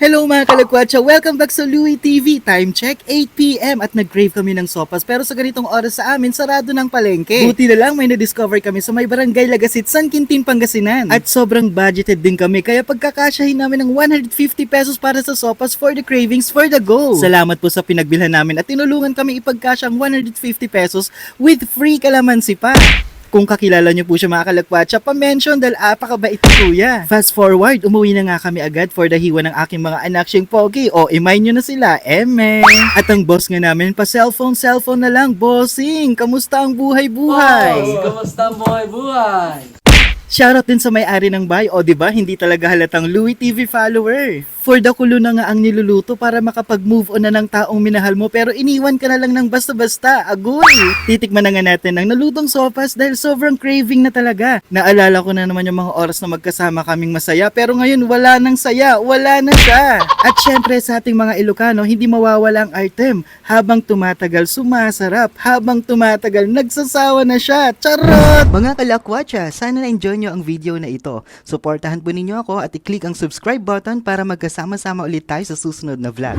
Hello mga kalagwatsa! Welcome back sa Louie TV. Time check, 8pm at nag-crave kami ng sopas pero sa ganitong oras sa amin, sarado ng palengke. Buti na lang may na-discover kami sa may barangay Lagasit, San Quintin, Pangasinan. At sobrang budgeted din kami kaya pagkakasyahin namin ng 150 pesos para sa sopas for the cravings for the go. Salamat po sa pinagbilhan namin at tinulungan kami ipagkasya ang 150 pesos with free kalamansi pa. Kung kakilala niyo po siya mga kalagwatsa, pa-mention dahil apakabait ni kuya. Fast forward, umuwi na nga kami agad for the hiwa ng aking mga anak siyang pogi. O, imay niyo na sila, eme. At ang boss nga namin, pa cellphone, cellphone na lang, bossing. Kamusta ang buhay-buhay? Boss, kamusta ang buhay-buhay? Shoutout din sa may-ari ng bahay. O, di ba hindi talaga halatang Louis TV follower. For the kulo na nga ang niluluto para makapag-move on na ng taong minahal mo pero iniwan ka na lang ng basta-basta. Agoy! Titikman na nga natin ng nalutong sopas dahil sobrang craving na talaga. Naalala ko na naman yung mga oras na magkasama kaming masaya pero ngayon wala nang saya. Wala na siya. At syempre sa ating mga Ilocano, hindi mawawala ang item. Habang tumatagal, sumasarap. Habang tumatagal, nagsasawa na siya. Charot! Mga kalakwatsa, sana na-enjoy nyo ang video na ito. Suportahan po ninyo ako at i-click ang subscribe button para magkasama-sama ulit tayo sa susunod na vlog.